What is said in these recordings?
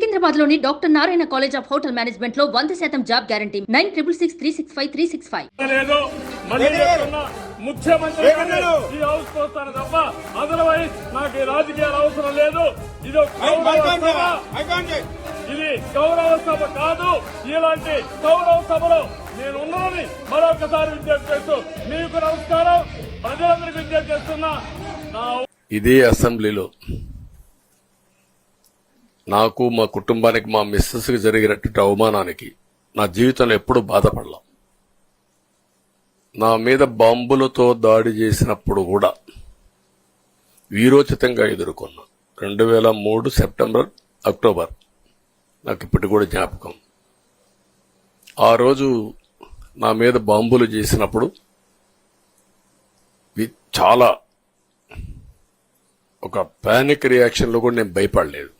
సికింద్రాబాద్లోని doctor Narayana college of hotel మేనేజ్మెంట్లో వంద శాతం job guarantee. Nine triple six three six five three six five. లేదు. మళ్ళీ చెప్తున్నా ముఖ్యమంత్రి? ఈ హౌస్ వస్తాను తప్ప అదర్వైజ్ నాకు ఈ రాజకీయాలు అవసరం లేదు. ఇది. ఇది గౌరవ సభ కాదు. ఇలాంటి గౌరవ సభలో నేను ఉన్నానని మరొకసారి విజ్ఞప్తి చేస్తూ మీకు నమస్కారం. ప్రజలందరికీ విజ్ఞప్తి చేస్తున్నా నా ఇదే అసెంబ్లీలో నాకు మా కుటుంబానికి మా మిస్సెస్కి జరిగినటువంటి అవమానానికి నా జీవితంలో ఎప్పుడూ బాధపడలా. నా మీద బాంబులతో దాడి చేసినప్పుడు కూడా వీరోచితంగా ఎదుర్కొన్నా. రెండు వేల మూడు సెప్టెంబర్ అక్టోబర్. నాకు ఇప్పటికి కూడా జ్ఞాపకం. ఆ రోజు నా మీద బాంబులు చేసినప్పుడు చాలా ఒక పానిక్ రియాక్షన్లో కూడా నేను భయపడలేదు.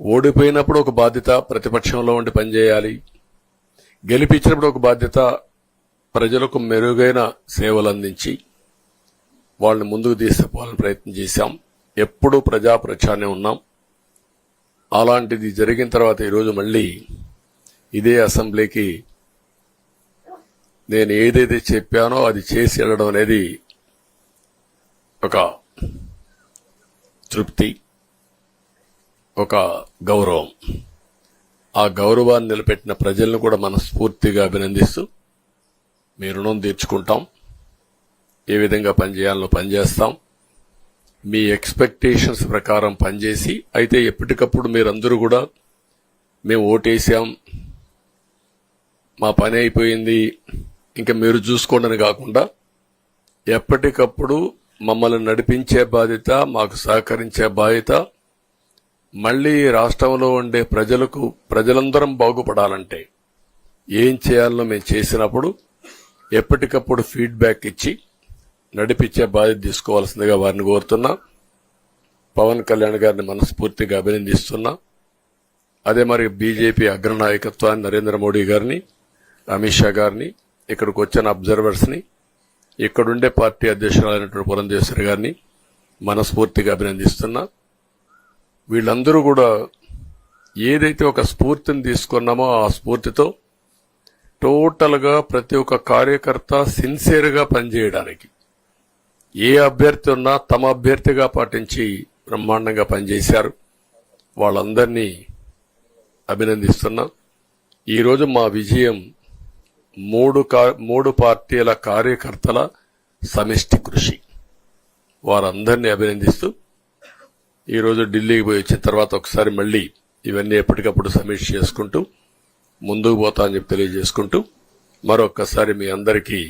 ఓడిపోయినప్పుడు ఒక బాధ్యత ప్రతిపక్షంలో ఉండి పనిచేయాలి. గెలిపించినప్పుడు ఒక బాధ్యత ప్రజలకు మెరుగైన సేవలు అందించి వాళ్ళని ముందుకు తీసుకుపోవాలని ప్రయత్నం చేశాం. ఎప్పుడూ ప్రజా ఉన్నాం. అలాంటిది జరిగిన తర్వాత ఈరోజు మళ్ళీ ఇదే అసెంబ్లీకి నేను ఏదైతే చెప్పానో అది చేసి వెళ్ళడం అనేది ఒక తృప్తి. ఒక గౌరవం. ఆ గౌరవాన్ని నిలబెట్టిన ప్రజలను కూడా మనస్ఫూర్తిగా అభినందిస్తూ మీ రుణం తీర్చుకుంటాం. ఏ విధంగా పనిచేయాలో పనిచేస్తాం. మీ ఎక్స్పెక్టేషన్స్ ప్రకారం పనిచేసి అయితే ఎప్పటికప్పుడు మీరందరూ కూడా మేము ఓటేసాం. మా పని అయిపోయింది. ఇంకా మీరు చూసుకోండి కాకుండా ఎప్పటికప్పుడు మమ్మల్ని నడిపించే బాధ్యత మాకు సహకరించే బాధ్యత మళ్ళీ రాష్ట్రంలో ఉండే ప్రజలకు ప్రజలందరం బాగుపడాలంటే ఏం చేయాలో మేము చేసినప్పుడు ఎప్పటికప్పుడు ఫీడ్బ్యాక్ ఇచ్చి నడిపించే బాధ్యత తీసుకోవాల్సిందిగా వారిని కోరుతున్నా. పవన్ కళ్యాణ్ గారిని మనస్ఫూర్తిగా అభినందిస్తున్నా. అదే మరి బీజేపీ అగ్రనాయకత్వాన్ని నరేంద్ర మోడీ గారిని అమిత్ షా గారిని ఇక్కడికి వచ్చిన అబ్జర్వర్స్ని ఇక్కడుండే పార్టీ అధ్యక్షురాలైనటువంటి పురంధేశ్వరి గారిని మనస్ఫూర్తిగా అభినందిస్తున్నా. వీళ్ళందరూ కూడా ఏదైతే ఒక స్ఫూర్తిని తీసుకున్నామో ఆ స్ఫూర్తితో టోటల్గా ప్రతి ఒక్క కార్యకర్త సిన్సియర్గా పనిచేయడానికి ఏ అభ్యర్థి ఉన్నా తమ అభ్యర్థిగా పాటించి బ్రహ్మాండంగా పనిచేశారు. వాళ్ళందరినీ అభినందిస్తున్నా. ఈరోజు మా విజయం మూడు కా- మూడు పార్టీల కార్యకర్తల సమిష్టి కృషి. వారందరినీ అభినందిస్తూ ఈరోజు ఢిల్లీకి పోయి వచ్చిన తర్వాత ఒకసారి మళ్ళీ ఇవన్నీ ఎప్పటికప్పుడు సమీక్ష చేసుకుంటూ ముందుకు పోతా అని చెప్పి తెలియజేసుకుంటూ మరొక్కసారి మీ అందరికీ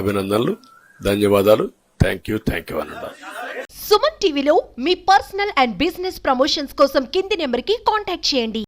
అభినందనలు ధన్యవాదాలు. థ్యాంక్ యూ థ్యాంక్ యూ అనండి సుమన్ టీవీలో మీ పర్సనల్ అండ్ బిజినెస్ ప్రమోషన్స్ కోసం కింది నెంబర్కి కాంటాక్ట్ చేయండి.